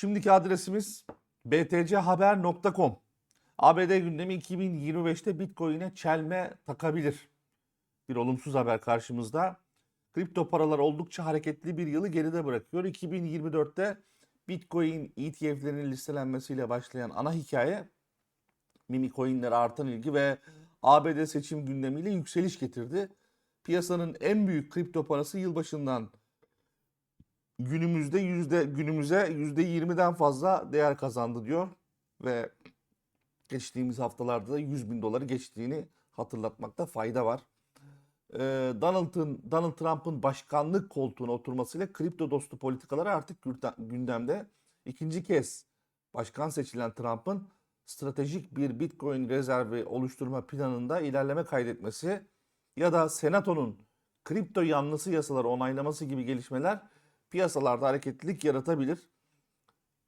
Şimdiki adresimiz btchaber.com. ABD gündemi 2025'te Bitcoin'e çelme takabilir. Bir olumsuz haber karşımızda. Kripto paralar oldukça hareketli bir yılı geride bırakıyor. 2024'te Bitcoin ETF'lerinin listelenmesiyle başlayan ana hikaye mini coinlere artan ilgi ve ABD seçim gündemiyle yükseliş getirdi. Piyasanın en büyük kripto parası yılbaşından günümüzde yüzde günümüze yüzde 20'den fazla değer kazandı diyor ve geçtiğimiz haftalarda da 100 bin doları geçtiğini hatırlatmakta fayda var. Ee, Donald'ın Donald Trump'ın başkanlık koltuğuna oturmasıyla kripto dostu politikaları artık gündem- gündemde. İkinci kez başkan seçilen Trump'ın stratejik bir Bitcoin rezervi oluşturma planında ilerleme kaydetmesi ya da Senato'nun kripto yanlısı yasaları onaylaması gibi gelişmeler piyasalarda hareketlilik yaratabilir.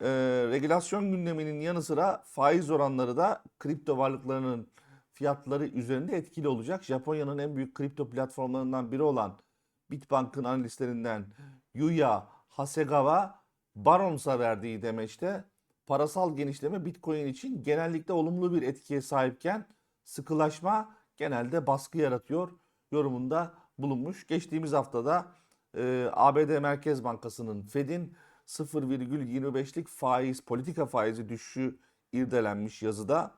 Ee, regülasyon gündeminin yanı sıra faiz oranları da kripto varlıklarının fiyatları üzerinde etkili olacak. Japonya'nın en büyük kripto platformlarından biri olan Bitbank'ın analistlerinden Yuya Hasegawa Barons'a verdiği demeçte parasal genişleme Bitcoin için genellikle olumlu bir etkiye sahipken sıkılaşma genelde baskı yaratıyor yorumunda bulunmuş. Geçtiğimiz haftada e, ABD Merkez Bankası'nın Fed'in 0,25'lik faiz politika faizi düşüşü irdelenmiş yazıda.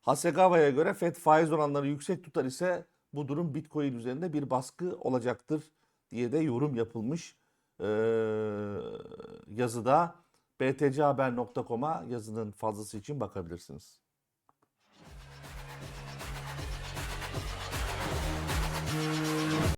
Hasegawa'ya göre Fed faiz oranları yüksek tutar ise bu durum Bitcoin üzerinde bir baskı olacaktır diye de yorum yapılmış ee, yazıda btchaber.com'a yazının fazlası için bakabilirsiniz.